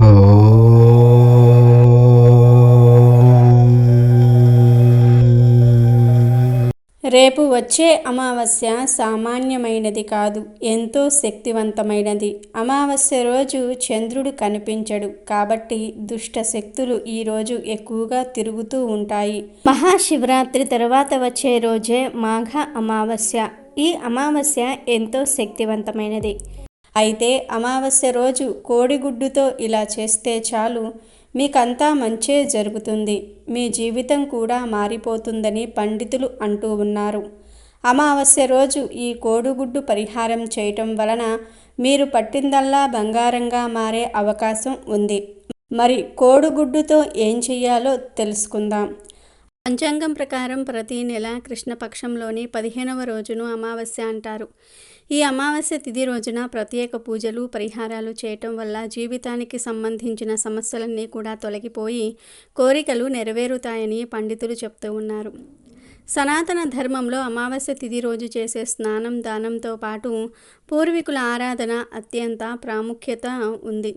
రేపు వచ్చే అమావాస్య సామాన్యమైనది కాదు ఎంతో శక్తివంతమైనది. అమావాస్య రోజు చంద్రుడు కనిపించడు కాబట్టి దుష్ట శక్తులు ఈ రోజు ఎక్కువగా తిరుగుతూ ఉంటాయి. మహాశివరాత్రి తర్వాత వచ్చే రోజే మాఘ అమావాస్య. ఈ అమావాస్య ఎంతో శక్తివంతమైనది. అయితే అమావాస్య రోజు కోడిగుడ్డుతో ఇలా చేస్తే చాలు. మీకంతా మంచే జరుగుతుంది. మీ జీవితం కూడా మారిపోతుందని పండితులు అంటూ ఉన్నారు. అమావాస్య రోజు ఈ కోడిగుడ్డు పరిహారం చేయటం వలన మీరు పట్టిందల్లా బంగారంగా మారే అవకాశం ఉంది. మరి కోడిగుడ్డుతో ఏం చెయ్యాలో తెలుసుకుందాం. పంచాంగం ప్రకారం ప్రతి నెల కృష్ణపక్షంలోని పదిహేనవ రోజును అమావాస్య అంటారు. ఈ అమావాస్య తిథి రోజున ప్రత్యేక పూజలు పరిహారాలు చేయటం వల్ల జీవితానికి సంబంధించిన సమస్యలన్నీ కూడా తొలగిపోయి కోరికలు నెరవేరుతాయని పండితులు చెప్తూ ఉన్నారు. సనాతన ధర్మంలో అమావాస్య తిథి రోజు చేసే స్నానం దానంతో పాటు పూర్వీకుల ఆరాధన అత్యంత ప్రాముఖ్యత ఉంది.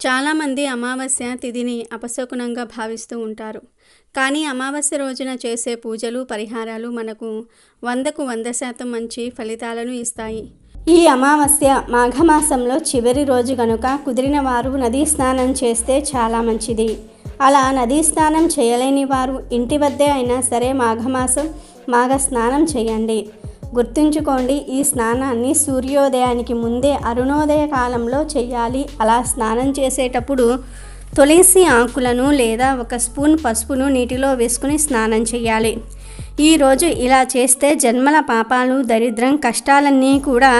చాలామంది అమావాస్య తిథిని అపశకునంగా భావిస్తూ ఉంటారు. కానీ అమావాస్య రోజున చేసే పూజలు పరిహారాలు మనకు వందకు వంద శాతం మంచి ఫలితాలను ఇస్తాయి. ఈ అమావాస్య మాఘమాసంలో చివరి రోజు గనుక కుదిరిన వారు నదీ స్నానం చేస్తే చాలా మంచిది. అలా నదీ స్నానం చేయలేని వారు ఇంటి వద్దే అయినా సరే మాఘమాసం మాఘ స్నానం చేయండి. గుర్తుంచుకోండి ఈ స్నానాన్ని సూర్యోదయానికి ముందే అరుణోదయ కాలంలో చేయాలి. అలా స్నానం చేసేటప్పుడు తులసి ఆకులను లేదా ఒక స్పూన్ పసుపును నీటిలో వేసుకుని స్నానం చేయాలి. ఈరోజు ఇలా చేస్తే జన్మల పాపాలు దరిద్రం కష్టాలన్నీ కూడా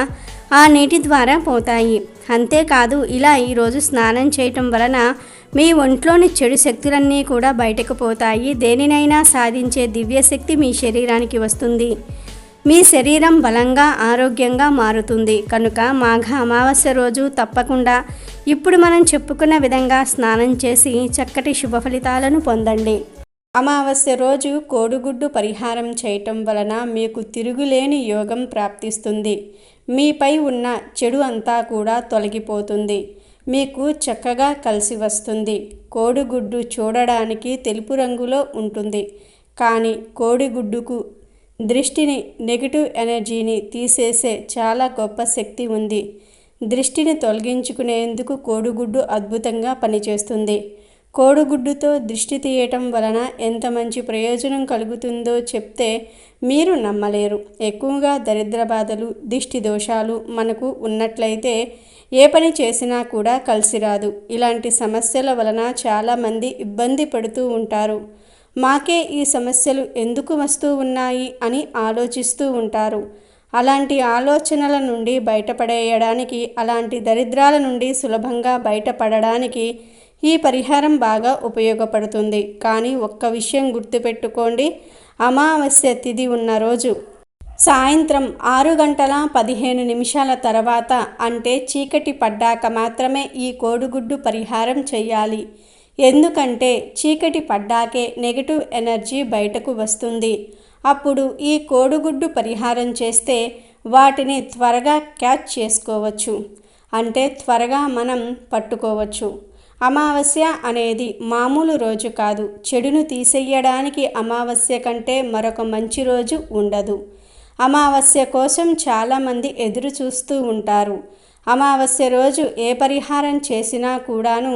ఆ నీటి ద్వారా పోతాయి. అంతేకాదు ఇలా ఈరోజు స్నానం చేయటం వలన మీ ఒంట్లోని చెడు శక్తులన్నీ కూడా బయటకు పోతాయి. దేనినైనా సాధించే దివ్యశక్తి మీ శరీరానికి వస్తుంది. మీ శరీరం బలంగా ఆరోగ్యంగా మారుతుంది. కనుక మాఘ అమావాస్య రోజు తప్పకుండా ఇప్పుడు మనం చెప్పుకున్న విధంగా స్నానం చేసి చక్కటి శుభ ఫలితాలను పొందండి. అమావాస్య రోజు కోడిగుడ్డు పరిహారం చేయటం వలన మీకు తిరుగులేని యోగం ప్రాప్తిస్తుంది. మీపై ఉన్న చెడు అంతా కూడా తొలగిపోతుంది. మీకు చక్కగా కలిసి వస్తుంది. కోడిగుడ్డు చూడడానికి తెలుపు రంగులో ఉంటుంది. కానీ కోడిగుడ్డుకు దృష్టిని నెగిటివ్ ఎనర్జీని తీసేసే చాలా గొప్ప శక్తి ఉంది. దృష్టిని తొలగించుకునేందుకు కోడిగుడ్డు అద్భుతంగా పనిచేస్తుంది. కోడిగుడ్డుతో దృష్టి తీయటం వలన ఎంత మంచి ప్రయోజనం కలుగుతుందో చెప్తే మీరు నమ్మలేరు. ఎక్కువగా దరిద్ర బాధలు దిష్టి దోషాలు మనకు ఉన్నట్లయితే ఏ పని చేసినా కూడా కలిసిరాదు ఇలాంటి సమస్యల వలన చాలామంది ఇబ్బంది పడుతూ ఉంటారు. మాకే ఈ సమస్యలు ఎందుకు వస్తూ ఉన్నాయి అని ఆలోచిస్తూ ఉంటారు. అలాంటి ఆలోచనల నుండి బయటపడేయడానికి అలాంటి దరిద్రాల నుండి సులభంగా బయటపడడానికి ఈ పరిహారం బాగా ఉపయోగపడుతుంది. కానీ ఒక్క విషయం గుర్తుపెట్టుకోండి అమావాస్య తిథి ఉన్న రోజు. సాయంత్రం ఆరు గంటల పదిహేను నిమిషాల తర్వాత అంటే చీకటి పడ్డాక మాత్రమే ఈ కోడిగుడ్డు పరిహారం చేయాలి. ఎందుకంటే చీకటి పడ్డాకే నెగిటివ్ ఎనర్జీ బయటకు వస్తుంది. అప్పుడు ఈ కోడిగుడ్డు పరిహారం చేస్తే వాటిని త్వరగా క్యాచ్ చేసుకోవచ్చు. అంటే త్వరగా మనం పట్టుకోవచ్చు. అమావాస్య అనేది మామూలు రోజు కాదు. చెడును తీసేయడానికి అమావాస్య కంటే మరొక మంచి రోజు ఉండదు. అమావాస్య కోసం చాలామంది ఎదురు చూస్తూ ఉంటారు. అమావాస్య రోజు ఏ పరిహారం చేసినా కూడాను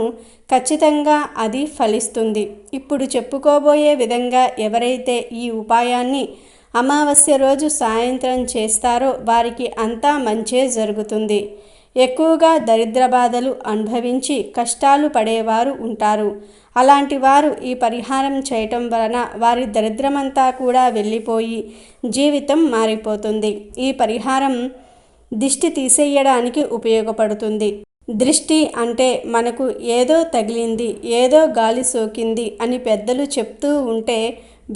ఖచ్చితంగా అది ఫలిస్తుంది. ఇప్పుడు చెప్పుకోబోయే విధంగా ఎవరైతే ఈ ఉపాయాన్ని అమావాస్య రోజు సాయంత్రం చేస్తారో వారికి అంతా మంచే జరుగుతుంది. ఎక్కువగా దరిద్ర బాధలు అనుభవించి కష్టాలు పడేవారు ఉంటారు. అలాంటి వారు ఈ పరిహారం చేయటం వలన వారి దరిద్రమంతా కూడా వెళ్ళిపోయి జీవితం మారిపోతుంది. ఈ పరిహారం దిష్టి తీసేయడానికి ఉపయోగపడుతుంది. దృష్టి అంటే మనకు ఏదో తగిలింది ఏదో గాలి సోకింది అని పెద్దలు చెప్తూ ఉంటే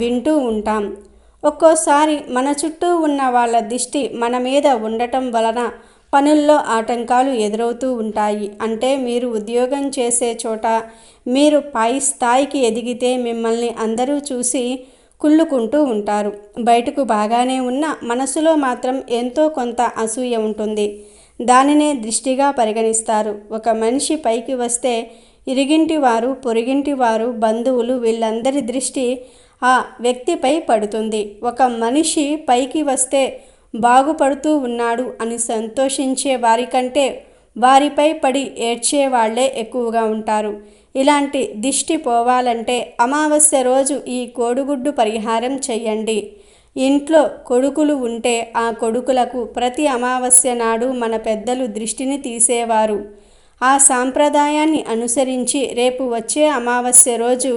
వింటూ ఉంటాం. ఒక్కోసారి మన చుట్టూ ఉన్న వాళ్ళ దిష్టి మన మీద ఉండటం వలన పనుల్లో ఆటంకాలు ఎదురవుతూ ఉంటాయి. అంటే మీరు ఉద్యోగం చేసే చోట మీరు పై స్థాయికి ఎదిగితే మిమ్మల్ని అందరూ చూసి కుళ్ళుకుంటూ ఉంటారు. బయటకు బాగానే ఉన్న మనసులో మాత్రం ఎంతో కొంత అసూయ ఉంటుంది. దానినే దృష్టిగా పరిగణిస్తారు. ఒక మనిషి పైకి వస్తే ఇరిగింటి వారు పొరిగింటి వారు బంధువులు వీళ్ళందరి దృష్టి ఆ వ్యక్తిపై పడుతుంది. ఒక మనిషి పైకి వస్తే బాగుపడుతూ ఉన్నాడు అని సంతోషించే వారికంటే వారిపై పడి ఏడ్చేవాళ్ళే ఎక్కువగా ఉంటారు. ఇలాంటి దిష్టి పోవాలంటే అమావాస్య రోజు ఈ కోడిగుడ్డు పరిహారం చెయ్యండి ఇంట్లో కొడుకులు ఉంటే ఆ కొడుకులకు ప్రతి అమావాస్య నాడు మన పెద్దలు దృష్టిని తీసేవారు. ఆ సాంప్రదాయాన్ని అనుసరించి రేపు వచ్చే అమావాస్య రోజు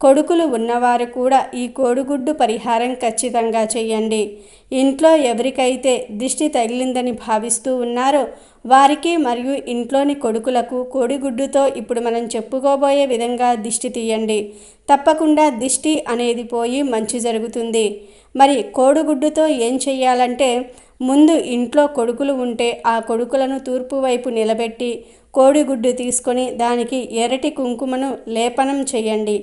కొడుకులు ఉన్నవారు కూడా ఈ కోడిగుడ్డు పరిహారం ఖచ్చితంగా చేయండి. ఇంట్లో ఎవరికైతే దిష్టి తగిలిందని భావిస్తూ ఉన్నారో వారికి మరియు ఇంట్లోని కొడుకులకు కోడిగుడ్డుతో ఇప్పుడు మనం చెప్పుకోబోయే విధంగా దిష్టి తీయండి. తప్పకుండా దిష్టి అనేది పోయి మంచి జరుగుతుంది. మరి కోడిగుడ్డుతో ఏం చెయ్యాలంటే ముందు ఇంట్లో కొడుకులు ఉంటే ఆ కొడుకులను తూర్పు వైపు నిలబెట్టి కోడిగుడ్డు తీసుకొని దానికి ఎర్రటి కుంకుమను లేపనం చేయండి.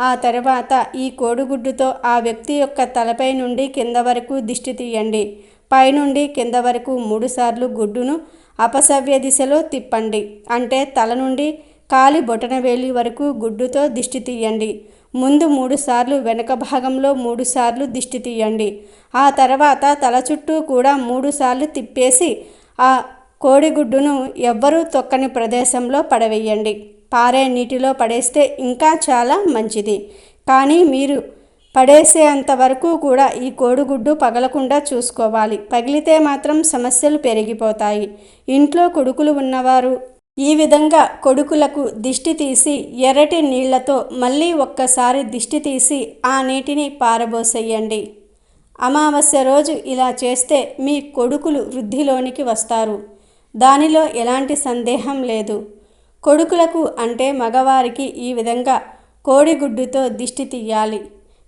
ఆ తర్వాత ఈ కోడిగుడ్డుతో ఆ వ్యక్తి యొక్క తలపై నుండి కింద వరకు దిష్టి తీయండి. పైనుండి కింద వరకు మూడుసార్లు గుడ్డును అపసవ్య దిశలో తిప్పండి. అంటే తల నుండి కాలి బొటన వేలి వరకు గుడ్డుతో దిష్టి తీయండి. ముందు మూడుసార్లు వెనక భాగంలో మూడుసార్లు దిష్టి తీయండి. ఆ తర్వాత తల చుట్టూ కూడా మూడుసార్లు తిప్పేసి ఆ కోడిగుడ్డును ఎవ్వరూ తొక్కని ప్రదేశంలో పడవేయండి. పారే నీటిలో పడేస్తే ఇంకా చాలా మంచిది. కానీ మీరు పడేసేంత వరకు కూడా ఈ కోడిగుడ్డు పగలకుండా చూసుకోవాలి. పగిలితే మాత్రం సమస్యలు పెరిగిపోతాయి. ఇంట్లో కొడుకులు ఉన్నవారు ఈ విధంగా కొడుకులకు దిష్టి తీసి ఎర్రటి నీళ్ళతో మళ్ళీ ఒక్కసారి దిష్టి తీసి ఆ నీటిని పారబోసేయండి. అమావాస్య రోజు ఇలా చేస్తే మీ కొడుకులు వృద్ధిలోనికి వస్తారు. దానిలో ఎలాంటి సందేహం లేదు. కొడుకులకు అంటే మగవారికి ఈ విధంగా కోడిగుడ్డుతో దిష్టి తీయాలి.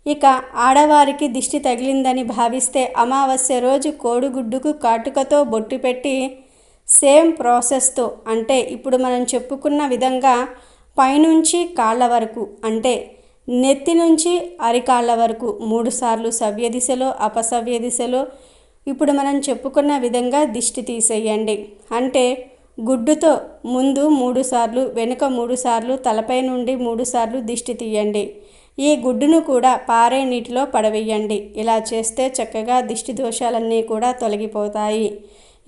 ఇక ఆడవారికి దిష్టి తగిలిందని భావిస్తే అమావాస్య రోజు కోడిగుడ్డుకు కాటుకతో బొట్టు పెట్టి సేమ్ ప్రాసెస్తో అంటే ఇప్పుడు మనం చెప్పుకున్న విధంగా పైనుంచి కాళ్ళ వరకు అంటే నెత్తి నుంచి అరికాళ్ళ వరకు మూడుసార్లు సవ్య దిశలో అపసవ్య దిశలో ఇప్పుడు మనం చెప్పుకున్న విధంగా దిష్టి తీసేయండి. అంటే గుడ్డుతో ముందు మూడుసార్లు వెనుక మూడుసార్లు తలపై నుండి మూడుసార్లు దిష్టి తీయండి. ఈ గుడ్డును కూడా పారే నీటిలో పడవేయండి. ఇలా చేస్తే చక్కగా దిష్టి దోషాలన్నీ కూడా తొలగిపోతాయి.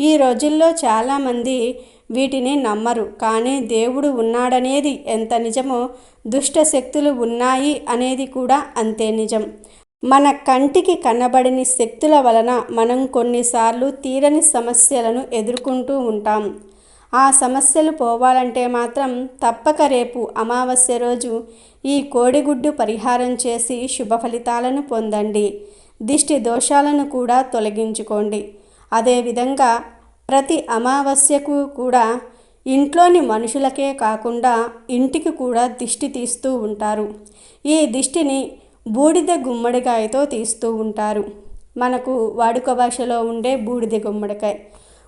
ఈ రోజుల్లో చాలామంది వీటిని నమ్మరు. కానీ దేవుడు ఉన్నాడనేది ఎంత నిజమో దుష్ట శక్తులు ఉన్నాయి అనేది కూడా అంతే నిజం. మన కంటికి కనబడని శక్తుల వలన మనం కొన్నిసార్లు తీరని సమస్యలను ఎదుర్కొంటూ ఉంటాం. ఆ సమస్యలు పోవాలంటే మాత్రం తప్పక రేపు అమావాస్య రోజు ఈ కోడిగుడ్డు పరిహారం చేసి శుభ ఫలితాలను పొందండి. దిష్టి దోషాలను కూడా తొలగించుకోండి. అదేవిధంగా ప్రతి అమావాస్యకు కూడా ఇంట్లోని మనుషులకే కాకుండా ఇంటికి కూడా దిష్టి తీస్తూ ఉంటారు. ఈ దిష్టిని బూడిద గుమ్మడికాయతో తీస్తూ ఉంటారు. మనకు వాడుక భాషలో ఉండే బూడిద గుమ్మడికాయ.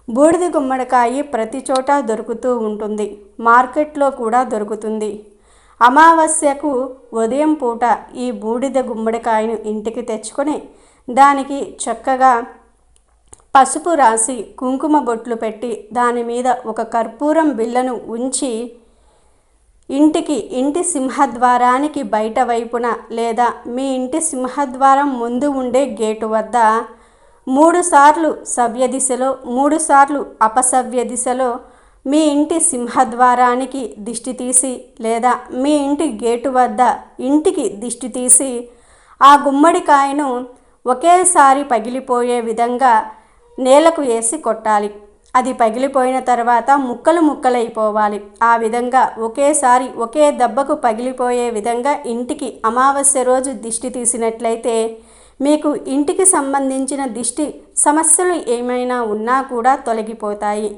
బూడిద గుమ్మడికాయ ప్రతి చోట దొరుకుతూ ఉంటుంది. మార్కెట్లో కూడా దొరుకుతుంది. అమావాస్యకు ఉదయం పూట ఈ బూడిద గుమ్మడికాయను ఇంటికి తెచ్చుకొని దానికి చక్కగా పసుపు రాసి కుంకుమ బొట్లు పెట్టి దాని మీద ఒక కర్పూరం బిళ్ళను ఉంచి ఇంటికి ఇంటి సింహద్వారానికి బయట వైపున లేదా మీ ఇంటి సింహద్వారం ముందు ఉండే గేటు వద్ద మూడుసార్లు సవ్య దిశలో మూడుసార్లు అపసవ్య దిశలో మీ ఇంటి సింహద్వారానికి దిష్టి తీసి లేదా మీ ఇంటి గేటు వద్ద ఇంటికి దిష్టి తీసి ఆ గుమ్మడికాయను ఒకేసారి పగిలిపోయే విధంగా నేలకు వేసి కొట్టాలి. అది పగిలిపోయిన తర్వాత ముక్కలు ముక్కలైపోవాలి. ఆ విధంగా ఒకేసారి ఒకే దెబ్బకు పగిలిపోయే విధంగా ఇంటికి అమావాస్య రోజు దిష్టి తీసినట్లయితే మీకు ఇంటికి సంబంధించిన దిష్టి సమస్యలు ఏమైనా ఉన్నా కూడా తొలగిపోతాయి.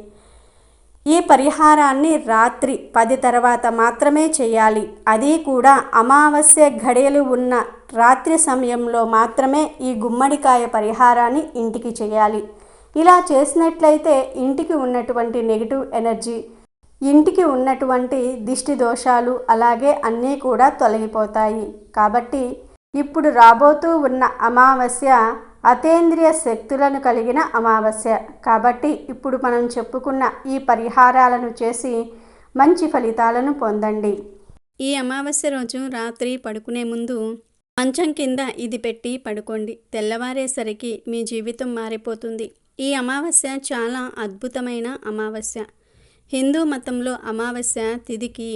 ఈ పరిహారాన్ని రాత్రి పది తర్వాత మాత్రమే చేయాలి. అది కూడా అమావాస్య ఘడియలు ఉన్న రాత్రి సమయంలో మాత్రమే ఈ గుమ్మడికాయ పరిహారాన్ని ఇంటికి చేయాలి. ఇలా చేసినట్లయితే ఇంటికి ఉన్నటువంటి నెగిటివ్ ఎనర్జీ ఇంటికి ఉన్నటువంటి దిష్టి దోషాలు అలాగే అన్నీ కూడా తొలగిపోతాయి. కాబట్టి ఇప్పుడు రాబోతూ ఉన్న అమావాస్య అతేంద్రియ శక్తులను కలిగిన అమావాస్య. కాబట్టి ఇప్పుడు మనం చెప్పుకున్న ఈ పరిహారాలను చేసి మంచి ఫలితాలను పొందండి. ఈ అమావాస్య రోజు రాత్రి పడుకునే ముందు మంచం కింద ఇది పెట్టి పడుకోండి. తెల్లవారేసరికి మీ జీవితం మారిపోతుంది. ఈ అమావాస్య చాలా అద్భుతమైన అమావాస్య. హిందూ మతంలో అమావాస్య తిథికి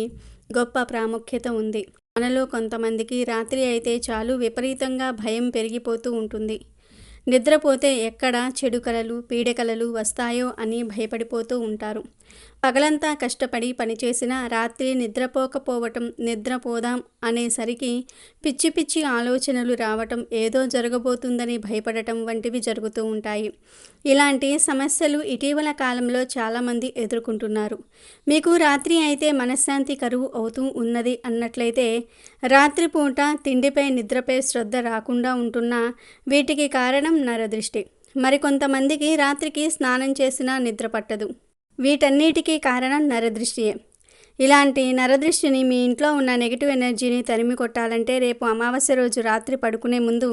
గొప్ప ప్రాముఖ్యత ఉంది. మనలో కొంతమందికి రాత్రి అయితే చాలు విపరీతంగా భయం పెరిగిపోతూ ఉంటుంది. నిద్రపోతే ఎక్కడ చెడు కలలు పీడకలలు వస్తాయో అని భయపడిపోతూ ఉంటారు. పగలంతా కష్టపడి పనిచేసిన రాత్రి నిద్రపోకపోవటం నిద్రపోదాం అనేసరికి పిచ్చి పిచ్చి ఆలోచనలు రావటం ఏదో జరగబోతుందని భయపడటం వంటివి జరుగుతూ ఉంటాయి. ఇలాంటి సమస్యలు ఇటీవల కాలంలో చాలామంది ఎదుర్కొంటున్నారు. మీకు రాత్రి అయితే మనశ్శాంతి కరువు అవుతూ ఉన్నది అన్నట్లయితే రాత్రిపూట తిండిపై నిద్రపై శ్రద్ధ రాకుండా ఉంటున్న వీటికి కారణం నరదృష్టి. మరికొంతమందికి రాత్రికి స్నానం చేసినా నిద్ర పట్టదు. వీటన్నిటికీ కారణం నరదృష్టియే. ఇలాంటి నరదృష్టిని మీ ఇంట్లో ఉన్న నెగిటివ్ ఎనర్జీని తరిమి కొట్టాలంటే రేపు అమావాస్య రోజు రాత్రి పడుకునే ముందు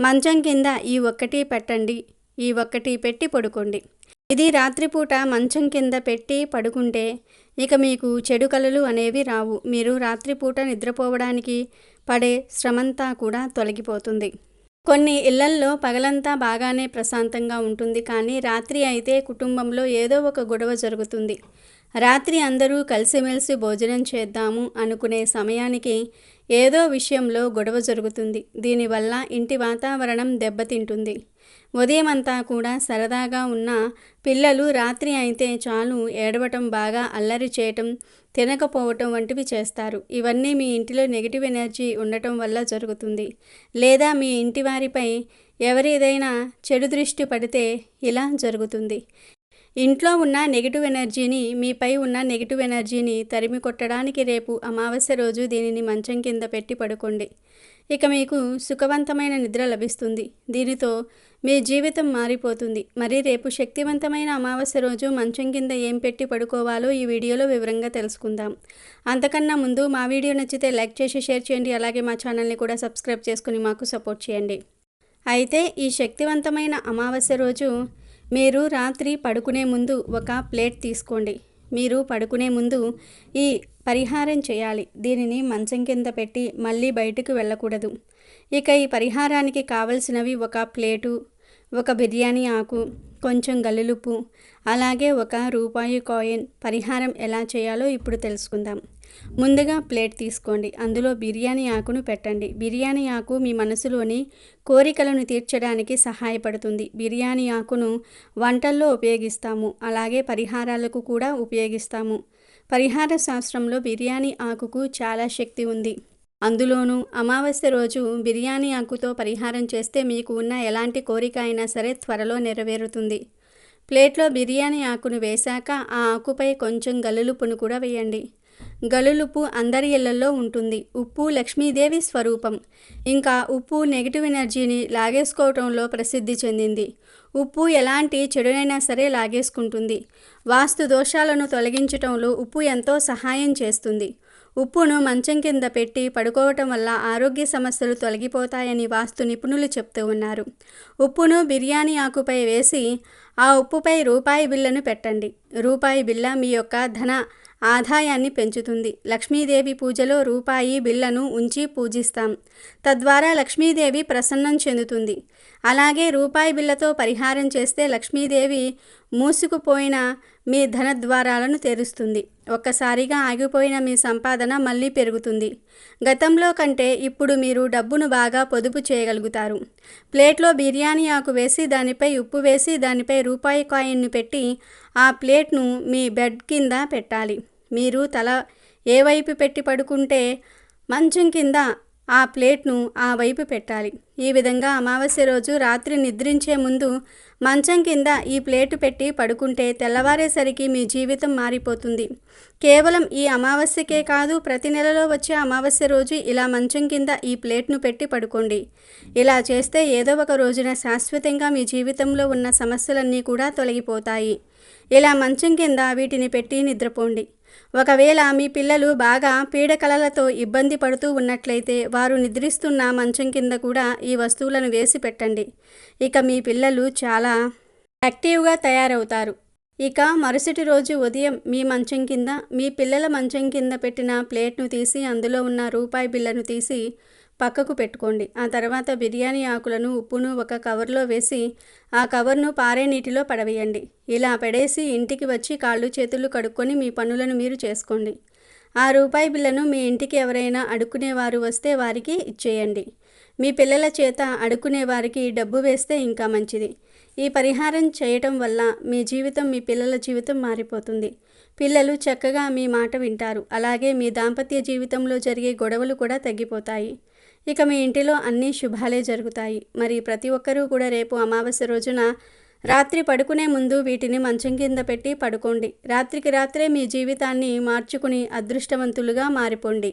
మంచం కింద ఈ ఒక్కటి పెట్టండి ఈ ఒక్కటి పెట్టి పడుకోండి. ఇది రాత్రిపూట మంచం కింద పెట్టి పడుకుంటే ఇక మీకు చెడు కలలు అనేవి రావు. మీరు రాత్రిపూట నిద్రపోవడానికి పడే శ్రమంతా కూడా తొలగిపోతుంది. కొన్ని ఇళ్ళల్లో పగలంతా బాగానే ప్రశాంతంగా ఉంటుంది. కానీ రాత్రి అయితే కుటుంబంలో ఏదో ఒక గొడవ జరుగుతుంది. రాత్రి అందరూ కలిసిమెలిసి భోజనం చేద్దాము అనుకునే సమయానికి ఏదో విషయంలో గొడవ జరుగుతుంది. దీనివల్ల ఇంటి వాతావరణం దెబ్బతింటుంది. ఉదయం అంతా కూడా సరదాగా ఉన్న పిల్లలు రాత్రి అయితే చాలు ఏడవటం బాగా అల్లరి చేయటం తినకపోవటం వంటివి చేస్తారు. ఇవన్నీ మీ ఇంటిలో నెగిటివ్ ఎనర్జీ ఉండటం వల్ల జరుగుతుంది. లేదా మీ ఇంటి వారిపై ఎవరిదైనా చెడు దృష్టి పడితే ఇలా జరుగుతుంది. ఇంట్లో ఉన్న నెగిటివ్ ఎనర్జీని మీపై ఉన్న నెగిటివ్ ఎనర్జీని తరిమి కొట్టడానికి రేపు అమావాస్య రోజు దీనిని మంచం కింద పెట్టి పడుకోండి. ఇక మీకు సుఖవంతమైన నిద్ర లభిస్తుంది. దీనితో మీ జీవితం మారిపోతుంది. మరి రేపు శక్తివంతమైన అమావాస్య రోజు మంచం కింద ఏం పెట్టి పడుకోవాలో ఈ వీడియోలో వివరంగా తెలుసుకుందాం. అంతకన్నా ముందు మా వీడియో నచ్చితే లైక్ చేసి షేర్ చేయండి. అలాగే మా ఛానల్ని కూడా సబ్స్క్రైబ్ చేసుకుని మాకు సపోర్ట్ చేయండి. అయితే ఈ శక్తివంతమైన అమావాస్య రోజు మీరు రాత్రి పడుకునే ముందు ఒక ప్లేట్ తీసుకోండి. మీరు పడుకునే ముందు ఈ పరిహారం చేయాలి. దీనిని మంచం కింద పెట్టి మళ్ళీ బయటకు వెళ్ళకూడదు. ఇక ఈ పరిహారానికి కావలసినవి ఒక ప్లేటు ఒక బిర్యానీ ఆకు కొంచెం గల్లులుపు అలాగే ఒక రూపాయి కాయిన్. పరిహారం ఎలా చేయాలో ఇప్పుడు తెలుసుకుందాం. ముందుగా ప్లేట్ తీసుకోండి. అందులో బిర్యానీ ఆకును పెట్టండి. బిర్యానీ ఆకు మీ మనసులోని కోరికలను తీర్చడానికి సహాయపడుతుంది. బిర్యానీ ఆకును వంటల్లో ఉపయోగిస్తాము. అలాగే పరిహారాలకు కూడా ఉపయోగిస్తాము. పరిహార శాస్త్రంలో బిర్యానీ ఆకుకు చాలా శక్తి ఉంది. అందులోనూ అమావాస్య రోజు బిర్యానీ ఆకుతో పరిహారం చేస్తే మీకు ఉన్న ఎలాంటి కోరిక అయినా సరే త్వరలో నెరవేరుతుంది. ప్లేట్లో బిర్యానీ ఆకును వేశాక ఆ ఆకుపై కొంచెం గల్లులుపును కూడా వేయండి. గలులుపు అందరి ఇళ్ళలో ఉంటుంది. ఉప్పు లక్ష్మీదేవి స్వరూపం. ఇంకా ఉప్పు నెగిటివ్ ఎనర్జీని లాగేసుకోవటంలో ప్రసిద్ధి చెందింది. ఉప్పు ఎలాంటి చెడునైనా సరే లాగేసుకుంటుంది. వాస్తు దోషాలను తొలగించటంలో ఉప్పు ఎంతో సహాయం చేస్తుంది. ఉప్పును మంచం కింద పెట్టి పడుకోవటం వల్ల ఆరోగ్య సమస్యలు తొలగిపోతాయని వాస్తు నిపుణులు చెప్తూ ఉన్నారు. ఉప్పును బిర్యానీ ఆకుపై వేసి ఆ ఉప్పుపై రూపాయి బిల్లను పెట్టండి. రూపాయి బిల్ల మీ యొక్క ధన ఆదాయాన్ని పెంచుతుంది. లక్ష్మీదేవి పూజలో రూపాయి బిళ్ళను ఉంచి పూజిస్తాం. తద్వారా లక్ష్మీదేవి ప్రసన్నం చెందుతుంది. అలాగే రూపాయి బిళ్ళతో పరిహారం చేస్తే లక్ష్మీదేవి మూసుకుపోయిన మీ ధన ద్వారాలను తెరుస్తుంది. ఒక్కసారిగా ఆగిపోయిన మీ సంపాదన మళ్ళీ పెరుగుతుంది. గతంలో కంటే ఇప్పుడు మీరు డబ్బును బాగా పొదుపు చేయగలుగుతారు. ప్లేట్లో బిర్యానీ ఆకు వేసి దానిపై ఉప్పు వేసి దానిపై రూపాయి కాయిన్ను పెట్టి ఆ ప్లేట్ను మీ బెడ్ కింద పెట్టాలి. మీరు తల ఏ వైపు పెట్టి పడుకుంటే మంచం కింద ఆ ప్లేట్ను ఆ వైపు పెట్టాలి. ఈ విధంగా అమావాస్య రోజు రాత్రి నిద్రించే ముందు మంచం కింద ఈ ప్లేటు పెట్టి పడుకుంటే తెల్లవారేసరికి మీ జీవితం మారిపోతుంది. కేవలం ఈ అమావాస్యకే కాదు ప్రతి నెలలో వచ్చే అమావాస్య రోజు ఇలా మంచం కింద ఈ ప్లేట్ను పెట్టి పడుకోండి. ఇలా చేస్తే ఏదో ఒక రోజున శాశ్వతంగా మీ జీవితంలో ఉన్న సమస్యలన్నీ కూడా తొలగిపోతాయి. ఇలా మంచం కింద వీటిని పెట్టి నిద్రపోండి. ఒకవేళ మీ పిల్లలు బాగా పీడకలలతో ఇబ్బంది పడుతూ ఉన్నట్లయితే వారు నిద్రిస్తున్న మంచం కింద కూడా ఈ వస్తువులను వేసి పెట్టండి. ఇక మీ పిల్లలు చాలా యాక్టివ్గా తయారవుతారు. ఇక మరుసటి రోజు ఉదయం మీ మంచం కింద మీ పిల్లల మంచం కింద పెట్టిన ప్లేట్ను తీసి అందులో ఉన్న రూపాయి బిళ్ళను తీసి పక్కకు పెట్టుకోండి. ఆ తర్వాత బిర్యానీ ఆకులను ఉప్పును ఒక కవర్లో వేసి ఆ కవర్ను పారే నీటిలో పడవేయండి. ఇలా పడేసి ఇంటికి వచ్చి కాళ్ళు చేతులు కడుక్కొని మీ పనులను మీరు చేసుకోండి. ఆ రూపాయి బిళ్ళను మీ ఇంటికి ఎవరైనా అడుక్కునేవారు వస్తే వారికి ఇచ్చేయండి. మీ పిల్లల చేత అడుక్కునే వారికి డబ్బు వేస్తే ఇంకా మంచిది. ఈ పరిహారం చేయటం వల్ల మీ జీవితం మీ పిల్లల జీవితం మారిపోతుంది. పిల్లలు చక్కగా మీ మాట వింటారు. అలాగే మీ దాంపత్య జీవితంలో జరిగే గొడవలు కూడా తగ్గిపోతాయి. ఇక మీ ఇంటిలో అన్ని శుభాలే జరుగుతాయి. మరి ప్రతి ఒక్కరూ కూడా రేపు అమావాస్య రోజున రాత్రి పడుకునే ముందు వీటిని మంచం కింద పెట్టి పడుకోండి. రాత్రికి రాత్రే మీ జీవితాన్ని మార్చుకుని అదృష్టవంతులుగా మారిపోండి.